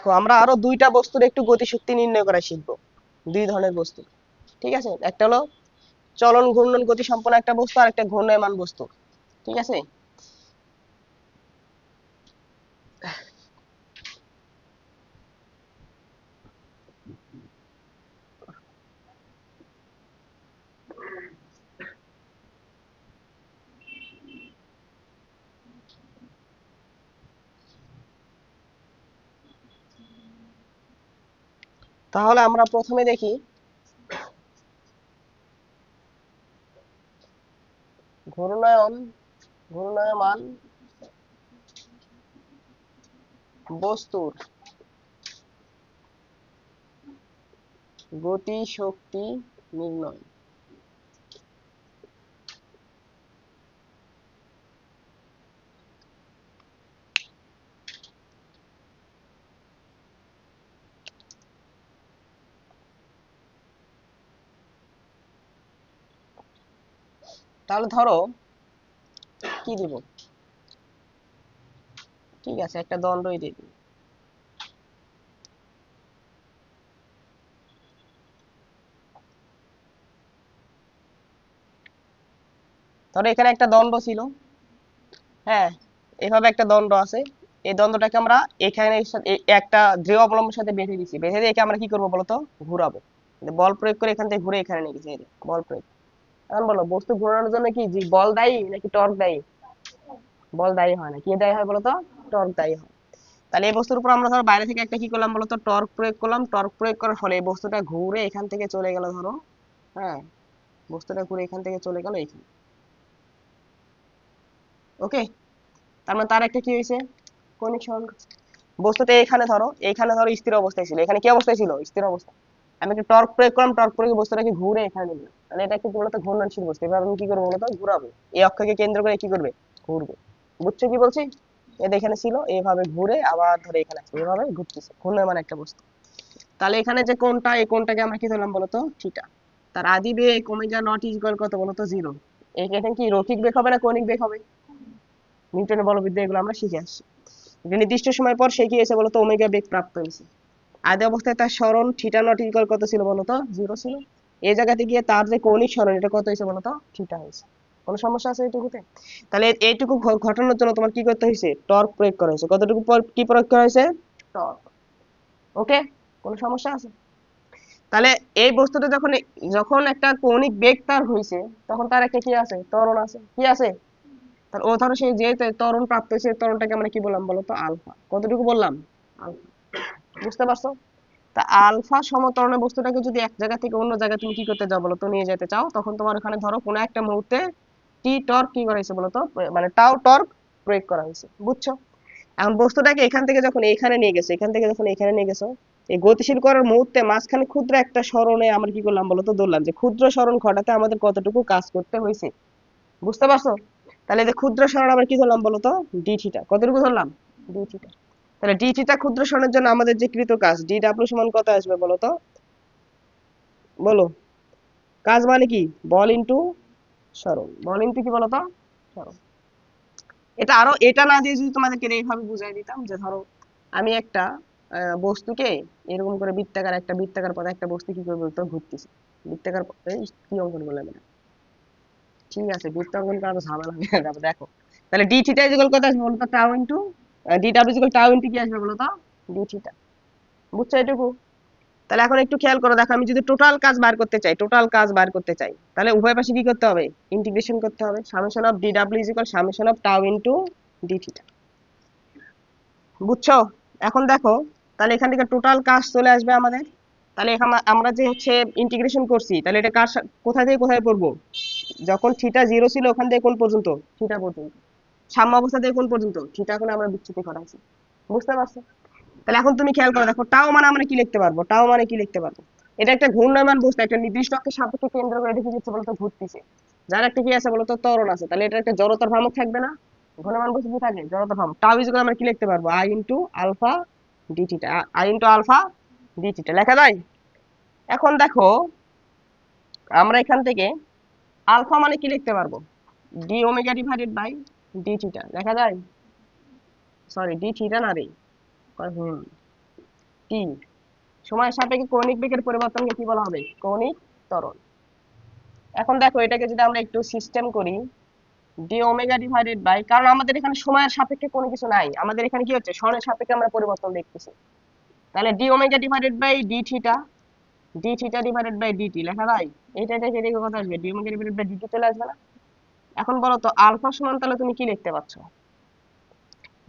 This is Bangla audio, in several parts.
দেখো, আমরা আরও দুইটা বস্তুর একটু গতিশক্তি নির্ণয় করা শিখব। দুই ধরনের বস্তু। ঠিক আছে? একটা হলো চলন ঘূর্ণন গতি সম্পন্ন একটা বস্তু আর একটা ঘূর্ণায়মান বস্তু। ঠিক আছে? তাহলে আমরা প্রথমে দেখি। ঘূর্ণায়ন ঘূর্ণায়মান বস্তুর গতি শক্তি নির্ণয়। তাহলে ধরো, কি দিব? ঠিক আছে, একটা দণ্ডই দিয়ে দিই। ধরো এখানে একটা দণ্ড ছিল। হ্যাঁ এভাবে একটা দণ্ড আছে। এই দ্বন্দ্বটাকে আমরা এখানে একটা দৃঢ় অবলম্বনের সাথে বেঁধে দিচ্ছি বেঁধে দিয়ে আমরা কি করব বলতো? ঘুরাবো। বল প্রয়োগ করে এখান থেকে ঘুরে এখানে নিয়ে গেছি বল প্রয়োগ। এখন বলো, বস্তু ঘোরানোর জন্য কি বল দায়ী নাকি টর্ক দায়ী? বল দায়ী হয় না। কি দায়ী হয় বলতো? টর্ক দায়ী হয়। তাহলে এই বস্তুর উপর আমরা ধরো বাইরে থেকে একটা কি করলাম বলতো? টর্ক প্রয়োগ করলাম। টর্ক প্রয়োগ করার ফলে এই বস্তুটা ঘুরে এখান থেকে চলে গেল ধরো হ্যাঁ? বস্তুটা ঘুরে এখান থেকে চলে গেল এখানে ওকে? তার মানে তার একটা কি হয়েছে? সরণ বস্তুটা এখানে ধরো এখানে ধরো স্থির অবস্থায় ছিল। এখানে কি অবস্থায় ছিল? স্থির অবস্থা। আমি একটা টর্ক প্রয়োগ করলাম, টর্ক প্রয়োগে বস্তুটাকে ঘুরে এখানে গেলাম তাহলে এটা কিন্তু মূলত ঘূর্ণনশীল বস্তু। এবার আমি কি করব মূলত ঘুরাবো। এই অক্ষকে কেন্দ্র করে কি করবে? ঘুরবে। বুঝছ কি বলছি? এটা এখানে ছিল এইভাবে ঘুরে আবার ধরে এখানে আসবে এভাবে ঘুরতেছে। ঘূর্ণায়মান একটা বস্তু। তাহলে এখানে যে কোণটা, এই কোণটাকে আমরা কি ধরলাম বলতো? থিটা। তার আদি বেগ ওমেগা নট ইজ ইকুয়াল কত বলতো? জিরো। এখানে কি? রৈখিক বেগ হবে না কৌণিক বেগ হবে? নিউটনের বলবিদ্যা এগুলো আমরা শিখে আসছি। নির্দিষ্ট সময় পর সে কি হয়েছে বলতো? ওমেগা বেগ প্রাপ্ত হয়েছে। আদি অবস্থায় তার স্মরণ থিটা নট ইকুয়াল কত ছিল বলতো জিরো ছিল? এই জায়গাতে গিয়ে তার যে কৌণিক স্মরণ, এটা কত হয়েছে বলতো থিটা হয়েছে। কোনো সমস্যা আছে এইটুকুতে? তাহলে এইটুকু ঘটানোর জন্য তোমার কি করতে হয়েছে? টর্ক প্রয়োগ করা হয়েছে। কতটুকু কি প্রয়োগ করা হয়েছে? টর্ক। ওকে? কোনো সমস্যা আছে? তাহলে এই বস্তুটা যখন যখন একটা কৌণিক বেগ তার হয়েছে, তখন তার একটা কি আছে? ত্বরণ আছে। কি আছে? তার ও ধরো সেই যে ত্বরণ প্রাপ্ত হয়েছে ত্বরণটাকে আমরা কি বললাম বলো তো? আলফা। কতটুকু বললাম? আলফা। বুঝতে পারছ? তা আলফা সমতরণের বস্তুটাকে যদি এক জায়গা থেকে অন্য জায়গায় তুমি কি করতে যাও বলো? তো নিয়ে যেতে চাও। তখন তোমার ওখানে ধরো কোনো একটা মুহূর্তে টি টর্ক কি করা হয়েছে বলতো মানে টাও টর্ক প্রয়োগ করা হয়েছে। বুঝছ? এখন বস্তুটাকে এখান থেকে যখন এখানে নিয়ে গেছে, এখান থেকে যখন এখানে নিয়ে গেছো, এই গতিশীল করার মুহূর্তে মাঝখানে ক্ষুদ্র একটা স্মরণে আমরা কি করলাম বলতো ধরলাম যে ক্ষুদ্র স্মরণ ঘটাতে আমাদের কতটুকু কাজ করতে হয়েছে। বুঝতে পারছ? তাহলে যে ক্ষুদ্র স্মরণ আমরা কি ধরলাম বলতো ডি থিটা কতটুকু ধরলাম? ডি থিটা তাহলে ডি থিটা ক্ষুদ্র স্মরণের জন্য আমাদের যে কৃত কাজ ডি ডাব্লিউ সমান কত আসবে বলো তো? বলো। কাজ মানে কি? বল ইনটু স্মরণ বল ইনটু কি বলতো স্মরণ এটা আরও, এটা না দিয়ে যদি তোমাদেরকে এইভাবে বুঝাই দিতাম যে ধরো আমি একটা বস্তুকে এরকম করে বৃত্তাকার, একটা বৃত্তাকার পথে একটা বস্তু কি করে তো ঘুরতেছে। বৃত্তাকার পথে কি অঙ্কন করলাম এটা? ঠিক আছে বৃত্ত অঙ্কন করা তো ঝামেলা হয়ে দেখো। তাহলে ডি থিটা ইকুয়াল কত আসবে বলতো tau into D W equal tau into কি আসবে বলতো ডি থিটা বুঝছ এটুকু তাহলে এখন একটু খেয়াল করো, দেখো আমি যদি টোটাল কাজ বার করতে চাই টোটাল কাজ বার করতে চাই, তাহলে উভয় পাশে কি করতে হবে? ইন্টিগ্রেশন করতে হবে। Summation of summation of tau into D theta বুঝছ? এখন দেখো, তাহলে এখান থেকে টোটাল কাজ চলে আসবে আমাদের। তাহলে এখানে আমরা যে হচ্ছে ইন্টিগ্রেশন করছি, তাহলে এটা কার কোথা থেকে কোথায় পড়ব? যখন থিটা জিরো ছিল ওখান থেকে কোন পর্যন্ত? থিটা পর্যন্ত। সাম্য অবস্থা থেকে কোন পর্যন্ত? থিটা করে আমরা বিচ্যুতি করাইছি বুঝতে পারছ? তাহলে এখন তুমি খেয়াল করো, দেখো টাও মানে আমরা কি লিখতে পারব? টাও মানে কি লিখতে পারব? এটা একটা ঘূর্ণায়মান বস্তু, একটা নির্দিষ্ট অক্ষের সাপেক্ষে কেন্দ্র করে দেখে যাচ্ছে বলতো? ঘুরতেছে। যার একটা কি আছে বলতো? ত্বরণ আছে। তাহলে এটা একটা জড়তার ভ্রামক থাকবে না? ঘূর্ণায়মান বস্তু থাকে? জড়তার ভ্রামক। টাও ইজ আমরা কি লিখতে পারব? I into alpha D theta I into alpha D theta লেখা যায়? এখন দেখো, আমরা এখান থেকে আলফা মানে কি লিখতে পারব? D omega divided by D theta লেখা যায়? সরি ডি থিটা না রে। হুম। টি সময় সাপেক্ষে কৌণিক বেগের পরিবর্তনকে কি বলা হবে? কৌণিক ত্বরণ। এখন দেখো, এটাকে যদি আমরা একটু সিস্টেম করি ডি ওমেগা ডিভাইডেড বাই কারণ আমাদের এখানে সময়ের সাপেক্ষে কোনো কিছু নাই। আমাদের এখানে কি হচ্ছে? স্বর্ণের সাপেক্ষে আমরা পরিবর্তন দেখতেছি। তাহলে D omega divided by D theta D theta divided by DT লেখা এইটা থেকে এদিকে কত আসবে। D omega divided by DT চলে আসবে না? এখন বলো তো আলফা সমান তাহলে তুমি কি লিখতে পারছ?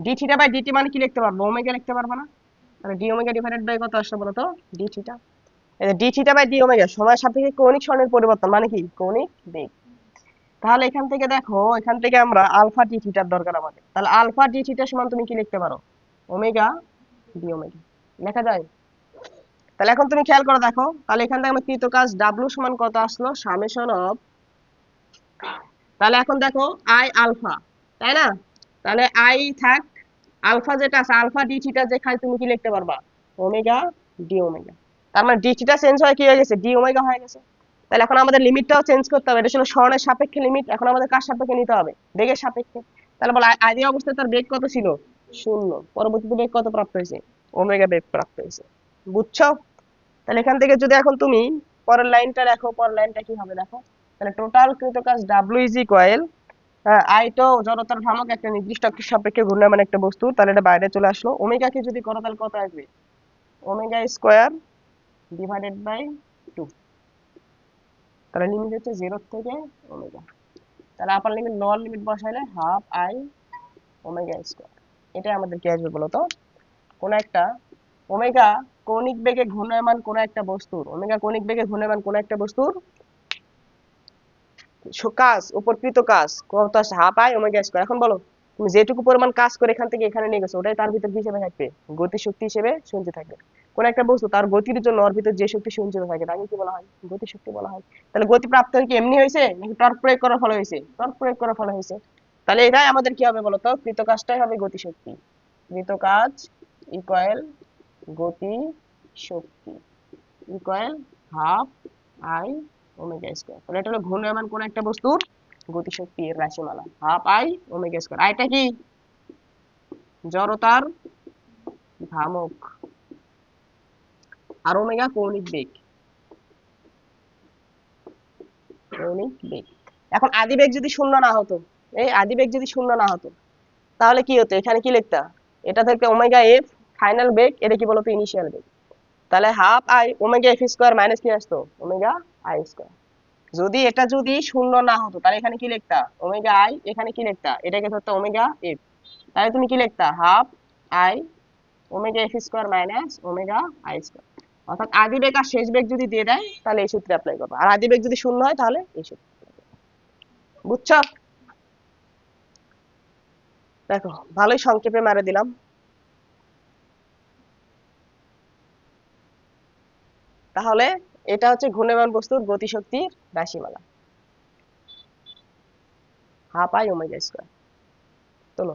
ডি থিটা বাই ডিটি মানে কি লিখতে পারব? ওমেগা লিখতে পারবে না? তাহলে ডি ওমেগা ডিভাইডেড বাই কত আসছে বলো তো D theta D theta by D omega সময়ের সাপেক্ষে কৌণিক স্বর্ণের পরিবর্তন মানে কি? কৌণিক বেগ। তাহলে এখান থেকে দেখো, এখান থেকে আমরা আলফা ডি থিটার দরকার আমাদের। তাহলে আলফা ডি থিটা সমান তুমি কি লিখতে পারো? ওমেগা ডি ওমেগা লেখা যায়? তাহলে এখন তুমি খেয়াল করে দেখো, তাহলে এখান থেকে আমরা কৃত কাজ ডাব্লু সমান কত আসলো? সামেশন অফ তাহলে এখন দেখো আই আলফা তাই না? তাহলে আই থাক আলফা যেটা আছে আলফা ডি থিটা যেখানে তুমি কি লিখতে পারবা? ওমেগা ডি ওমেগা তার মানে ডি থিটা চেঞ্জ হয়ে কি হয়ে গেছে? ডি ওমেগা হয়ে গেছে। তাহলে এখন আমাদের লিমিটটাও চেঞ্জ করতে হবে। এটা ছিল স্মরণের সাপেক্ষে লিমিট এখন আমাদের কার সাপেক্ষে নিতে হবে? বেগের সাপেক্ষে। তাহলে বল আদি অবস্থায় তার বেগ কত ছিল? শূন্য। পরবর্তীতে বেগ কত প্রাপ্ত হয়েছে? ওমেগা বেগ প্রাপ্ত হয়েছে। বুঝছ? তাহলে এখান থেকে যদি এখন তুমি, পরের লাইনটা দেখো, পরের লাইনটা কি হবে? দেখো। তাহলে টোটাল কৃত কাজ ডাব্লিউ ইজ ইকুয়াল আই তো জড়তার ভ্রামক একটা নির্দিষ্ট অক্ষের সাপেক্ষে ঘূর্ণায়মান একটা বস্তু, তাহলে এটা বাইরে চলে আসলো। ওমেগাকে যদি করো, তাহলে কত আসবে? Omega square divided by two তাহলে লিমিট হচ্ছে জিরো থেকে ওমেগা। তাহলে আপার লিমিট লোয়ার লিমিট বসাইলে হাফ আই ওমেগা স্কোয়ার। এটাই আমাদের কি আসবে বলতো? কোন একটা ওমেগা কৌণিক বেগে ঘূর্ণায়মান কোন একটা বস্তুর, ওমেগা কৌণিক বেগে ঘূর্ণায়মান কোন একটা বস্তুর কাজ উপরকৃত কাজ, কত হাফ আই ওমেগা স্কোয়ার এখন বলো, তুমি যেটুকু পরিমাণ কাজ করে এখান থেকে এখানে নিয়ে গেছো, ওটাই তার ভিতর হিসেবে থাকবে? গতি শক্তি হিসেবে সঞ্চিত থাকবে। কোন একটা বস্তু তার গতির জন্য ওর ভিতর যে শক্তি সঞ্চিত থাকে, তাকে কি বলা হয়? গতি শক্তি বলা হয়। তাহলে গতি প্রাপ্ত কি এমনি হয়েছে, নাকি টর্ক প্রয়োগ করার ফলে হয়েছে? টর্ক প্রয়োগ করার ফলে হয়েছে। তাহলে এটাই আমাদের কি হবে বলতো কৃত কাজটাই হবে গতি শক্তি। কৃত কাজ ইকুয়াল গতি শক্তি। Equal half I omega square তাহলে এটা হলো ঘূর্ণায়মান কোন একটা বস্তুর গতিশক্তির রাশিমালা। হাফ আই ওমেগা স্কয়ার আইটা কি? জড়তার ভ্রামক। আর ওমেগা কৌণিক বেগ। কৌণিক বেগ। এখন আদি বেগ যদি শূন্য না হতো, এই আদি বেগ যদি শূন্য না হতো, তাহলে কি হতো? এখানে কি লিখতা? এটা থেকে ওমেগা এফ ফাইনাল বেগ, এটা কি বলতো? ইনিশিয়াল বেগ। তাহলে half I omega F square minus কি আসতো? ওমেগা আই স্কোয়ার যদি এটা যদি শূন্য না হতো, তাহলে এখানে কি লিখতা? ওমেগা আই এখানে কি লিখতা? এটাকে ধরতো ওমেগা এফ তাহলে তুমি কি লিখতা? Half I omega F square minus omega I square অর্থাৎ আদি বেগ আর শেষ বেগ যদি দিয়ে দেয়, তাহলে এই সূত্রে অ্যাপ্লাই করব। আর আদি বেগ যদি শূন্য হয়, তাহলে এই সূত্রে। বুঝছ? দেখো, ভালোই সংক্ষেপে মারে দিলাম। তাহলে এটা হচ্ছে ঘূর্ণায়মান বস্তুর গতিশক্তির রাশিমালা। হাফ আই ওমেগা স্কয়ার চলো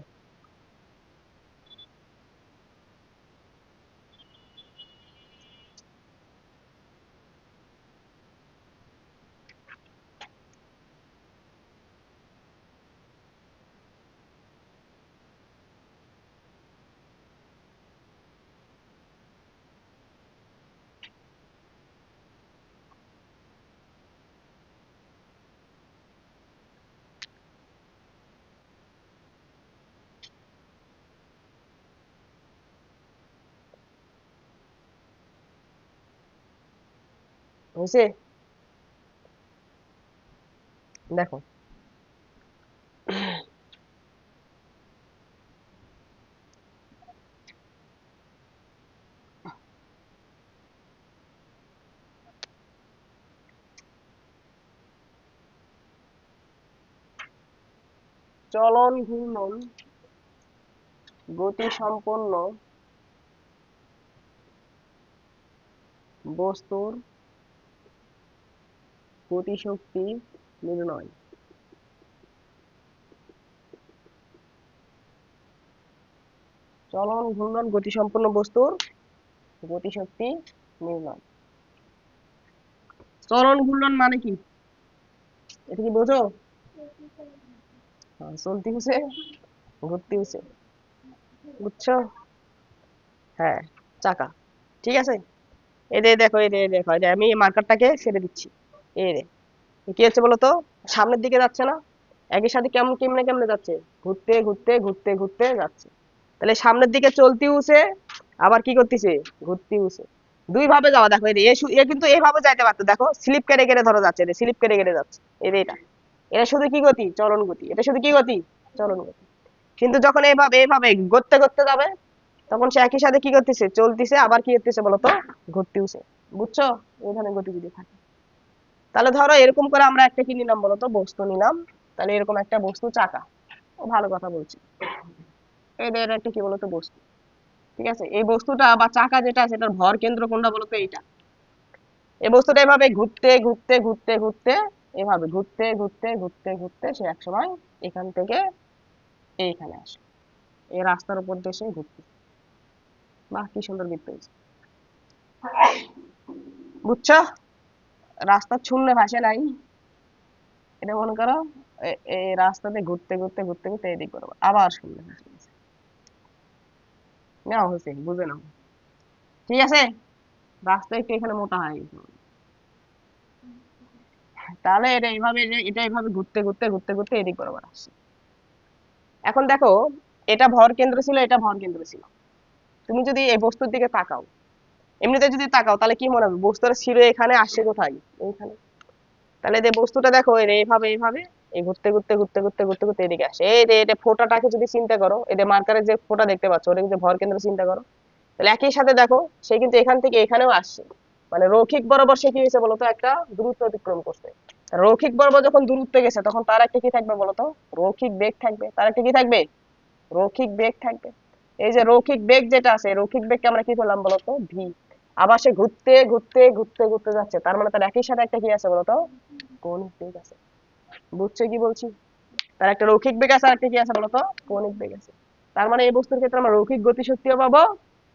হয়েছে দেখো চলন ঘূর্ণন গতি সম্পন্ন বস্তুর গতিশক্তি নির্ণয়। চলন ঘূর্ণন গতিসম্পন্ন বস্তুর গতিশক্তি নির্ণয়। চলন ঘূর্ণন মানে কি? এটা কি বোঝো? হ্যাঁ, চলতি হচ্ছে ঘুরতে হচ্ছে বুঝছ? হ্যাঁ চাকা। ঠিক আছে? যে দেখো এই দেখো আমি মার্কারটাকে ছেড়ে দিচ্ছি। রে, কি হচ্ছে বলো তো সামনের দিকে যাচ্ছে না? একই সাথে কেমন কেমনে কেমনে যাচ্ছে? ঘুরতে ঘুরতে ঘুরতে ঘুরতে যাচ্ছে। তাহলে সামনের দিকে চলতেউছে আবার কি করতেছে? ঘুরতেউছে দুই ভাবে যাওয়া, দেখো এ এ কিন্তু এইভাবে যাইতে পারতো, দেখো, স্লিপ কেটে কেটে ধরো যাচ্ছে স্লিপ কেটে কেটে যাচ্ছে যে এটা। এটা শুধু কি গতি? চলন গতি। এটা শুধু কি গতি? চলন গতি। কিন্তু যখন এইভাবে এইভাবে ঘুরতে ঘুরতে যাবে, তখন সে একই সাথে কি করতেছে? চলতেছে, আবার কি করতেছে বলতো? ঘুরতেছে বুঝছ? এই ধরনের গতিবিধি থাকে। তাহলে ধরো এরকম করে আমরা একটা কি নিলাম বলতো বস্তু নিলাম। তাহলে এরকম একটা বস্তু চাকা। ভালো কথা বলছি। এদের একটা কি বলতো বস্তু? ঠিক আছে? এই বস্তুটা বা চাকা যেটা সেটার ভর কেন্দ্র কোনটা বলতো? এইটা। এই বস্তুটা এভাবে ঘুরতে ঘুরতে ঘুরতে ঘুরতে, এভাবে ঘুরতে ঘুরতে ঘুরতে ঘুরতে সে একসময় এখান থেকে এইখানে আসে। এই রাস্তার উপর দিয়ে সে ঘুরতে। বাহ, কি সুন্দর বৃত্ত হয়েছে বুঝছ? রাস্তার শূন্য ভাসে নাই। এটা মনে করো এই রাস্তাতে ঘুরতে ঘুরতে ঘুরতে ঘুরতে এদিক করব। আবার শূন্য ভাসে গেছে। নাও হয়েছে, বুঝে নাও। ঠিক আছে? রাস্তা একটু এখানে মোটা হয়ে গেছে। তাহলে এটা এইভাবে যে- এটা এইভাবে ঘুরতে ঘুরতে ঘুরতে ঘুরতে এদিক বরাবর আসছে এখন দেখো, এটা ভর কেন্দ্র ছিল, এটা ভর কেন্দ্র ছিল। তুমি যদি এই বস্তুর দিকে তাকাও এমনিতে যদি তাকাও, তাহলে কি মনে হবে? বস্তুটা ছিল এখানে আসছে কোথায়? এইখানে। তাহলে যে বস্তুটা দেখো এইভাবে এইভাবে, এই ঘুরতে ঘুরতে ঘুরতে ঘুরতে ঘুরতে ঘুরতে এদিকে আসে। এই যে এটা ফোটাটাকে যদি চিন্তা করো, এই যে মার্কারের যে ফোটা দেখতে পাচ্ছ ওটা কিন্তু ভর কেন্দ্র চিন্তা করো, তাহলে একই সাথে দেখো, সে কিন্তু এখান থেকে এখানেও আসছে। মানে রৈখিক বরাবর সে কি হয়েছে বলতো? একটা দূরত্ব অতিক্রম করছে। রৈখিক বরাবর যখন দূরত্বে গেছে, তখন তার একটা কি থাকবে বলতো? রৌখিক বেগ থাকবে। তার একটা কি থাকবে? রৌখিক বেগ থাকবে। এই যে রৌখিক বেগ যেটা আছে রৌখিক বেগকে আমরা কি করলাম বলতো? ভি। আবার সে ঘুরতে ঘুরতে ঘুরতে ঘুরতে যাচ্ছে। তার মানে তার একই সাথে একটা কি আছে বলতো? কৌণিক বেগ আছে? বুঝছ কি বলছি? তার একটা রৈখিক বেগ আছে আর একটা কি আছে বলতো? কৌণিক বেগ আছে। তার মানে এই বস্তুর ক্ষেত্রে আমরা রৈখিক গতিশক্তিও পাবো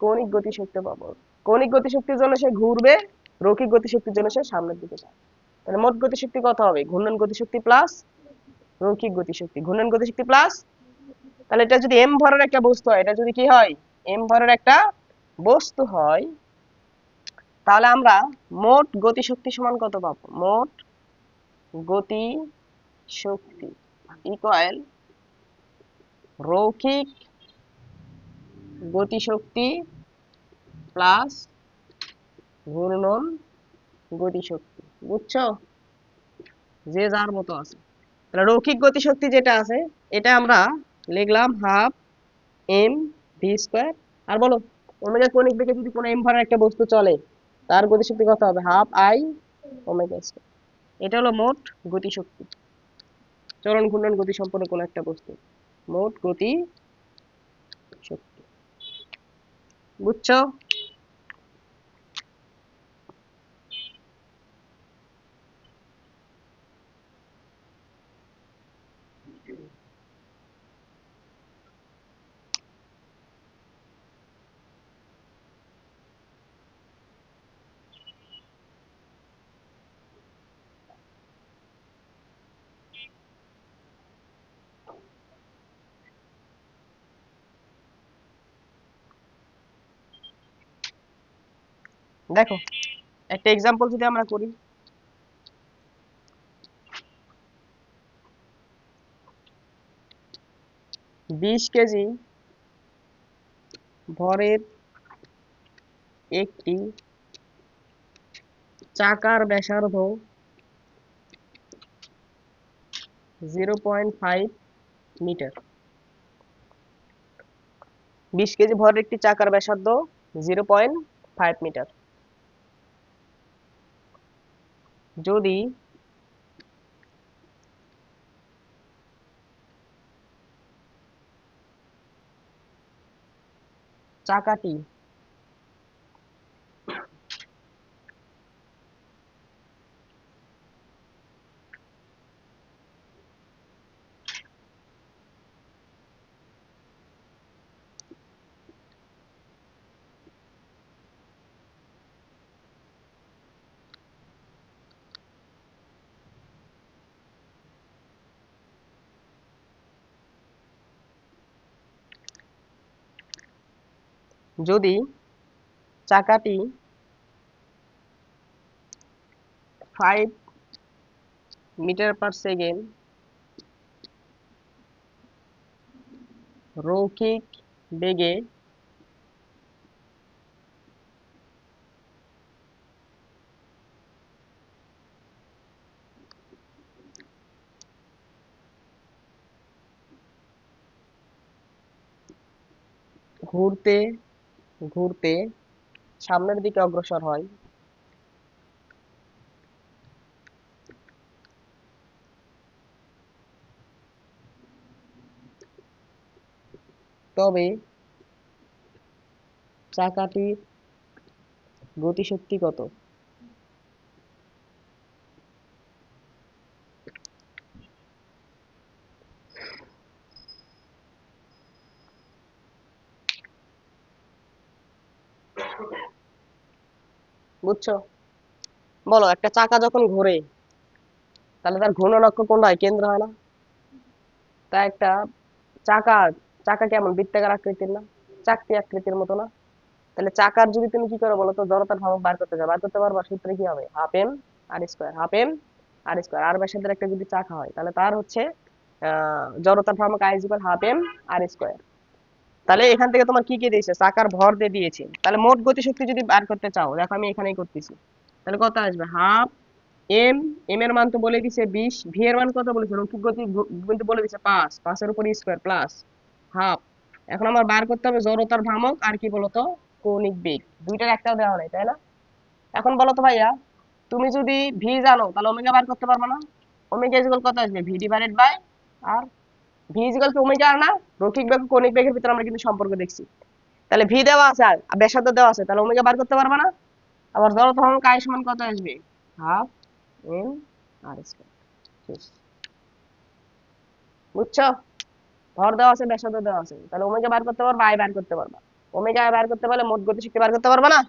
কৌণিক গতিশক্তিও পাবো। কৌণিক গতিশক্তির জন্য সে ঘুরবে রৈখিক গতিশক্তির জন্য সে সামনের দিকে যাবে তাহলে মোট গতিশক্তি কত হবে? ঘূর্ণন গতিশক্তি প্লাস রৈখিক গতিশক্তি। ঘূর্ণন গতিশক্তি প্লাস তাহলে এটা যদি এম ভরের একটা বস্তু হয়, এটা যদি কি হয়? এম ভরের একটা বস্তু হয় তাহলে আমরা মোট গতিশক্তি সমান কত পাবো? মোট গতি শক্তি ইকুয়াল রৈখিক গতিশক্তি প্লাস ঘূর্ণন গতিশক্তি। বুঝছ? যে যার মতো আছে। তাহলে রৈখিক গতিশক্তি যেটা আছে, এটা আমরা লিখলাম হাফ এম ভি স্কোয়ার আর বলো ওমেগা কৌণিক বেগে যদি কোনো এম একটা বস্তু চলে তার গতিশক্তি কত হবে? হাফ আই ওমেগা স্কয়ার এটা হলো মোট গতিশক্তি। চলন ঘূর্ণন গতি সম্পন্ন কোনো একটা বস্তু। মোট গতি শক্তি বুঝছ? দেখো, একটা এক্সাম্পল যদি আমরা করি। বিশ কেজি ভরের একটি চাকার ব্যাসার্ধ জিরো পয়েন্ট ফাইভ মিটার। বিশ কেজি ভরের একটি চাকার ব্যাসার্ধ জিরো পয়েন্ট ফাইভ মিটার। যদি চাকাটি যদি চাকাটি ফাইভ মিটার পার সেকেন্ড রৈখিক বেগে ঘুরতে ঘুরতে সামনের দিকে অগ্রসর হয়। তবে চাকাটির গতিশক্তি কত? বুঝছ? বলো, একটা চাকা যখন ঘোরে, তাহলে তার ঘূর্ণন অক্ষ কোনটা হয় কেন্দ্র হয় না। তা একটা চাকা চাকা কেমন বৃত্তাকার আকৃতির না? চাকতি আকৃতির মতো না? তাহলে চাকার যদি তুমি কি করো বলো তো, জড়তার ভ্রামক বার করতে চাও বার করতে পারবা, সূত্রে কি হবে? Half M R square. Half M R square. R ব্যাসার্ধের একটা যদি চাকা হয়, তাহলে তার হচ্ছে জড়তার ভ্রামক I equal half M R square তাহলে এখান থেকে তোমার কি কি দিয়েছে? চাকার ভর দিয়ে দিয়েছে। তাহলে মোট গতিশক্তি যদি বার করতে চাও, দেখো আমি এখানেই করতেছি। তাহলে কত আসবে? হাফ, এম এম এর মান তো বলে দিছে বিশ, ভি এর মান কত বলেছে? রৈখিক গতি কিন্তু বলে দিছে পাঁচ, পাঁচের উপর স্কোয়ার প্লাস হাফ। এখন আমার বার করতে হবে জড়তার ভ্রামক আর কি বলতো? কৌণিক বেগ। দুইটার একটাও দেওয়া নেই, তাই না? এখন বলো তো ভাইয়া, তুমি যদি ভি জানো, তাহলে ওমেগা বার করতে পারবে না? ওমেগা ইকুয়াল কত আসবে? V divided by R V equal কি ওমেগা আর না? রৈখিক বেগ কৌণিক বেগের ভিতরে আমরা কিন্তু সম্পর্ক দেখছি। তাহলে ভি দেওয়া আছে আর ব্যাসার্ধ দেওয়া আছে, তাহলে ওমেগা বার করতে পারবে না? আবার জড়তা ভ্রামক আই সমান কত আসবে? হাফ এম আর স্কয়ার বুঝছ? ভর দেওয়া আছে, ব্যাসার্ধ দেওয়া আছে, তাহলে ওমেগা বার করতে পারবা আই বার করতে পারবা। ওমেগা বার করতে পারলে মোট গতিশক্তি বার করতে পারবা না?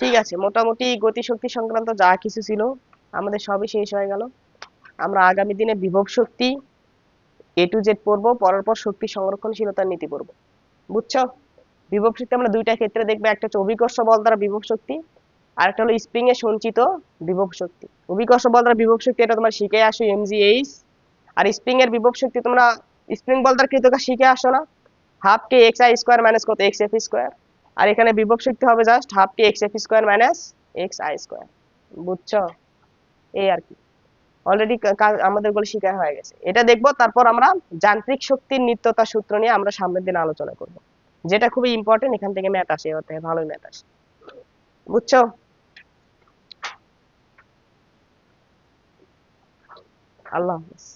ঠিক আছে, মোটামুটি গতিশক্তি সংক্রান্ত যা কিছু ছিল, আমাদের সবই শেষ হয়ে গেল। আমরা আগামী দিনে বিভব শক্তি এ টু জেড পড়ব পরের পর শক্তি সংরক্ষণশীলতার নীতি পড়ব। বুঝছ? বিভব শক্তি আমরা দুইটা ক্ষেত্রে দেখব, একটা হচ্ছে অভিকর্ষ বল দ্বারা বিভব শক্তি আর একটা হলো স্প্রিং এ সঞ্চিত বিভব শক্তি। অভিকর্ষ বল দ্বারা বিভব শক্তি এটা তোমরা শিখে আসো এমজিএইচ আর স্প্রিং এর বিভব শক্তি তোমরা স্প্রিং বল দ্বারা কৃতকাজ শিখে আসো না। Half K X I square minus কত? এক্স এফ স্কোয়ার আর এখানে বিভব শক্তি হবে just half K X F square minus X I square বুঝছ? এই আর কি। অলরেডি আমাদেরগুলো শিখা হয়ে গেছে। এটা দেখব, তারপর আমরা যান্ত্রিক শক্তির নিত্যতা সূত্র নিয়ে আমরা সামনের দিন আলোচনা করব। যেটা খুবই ইম্পর্টেন্ট এখান থেকে ম্যাথ আসে থেকে ভালোই ম্যাথ আসে। বুঝছ? আল্লাহ হাফেজ।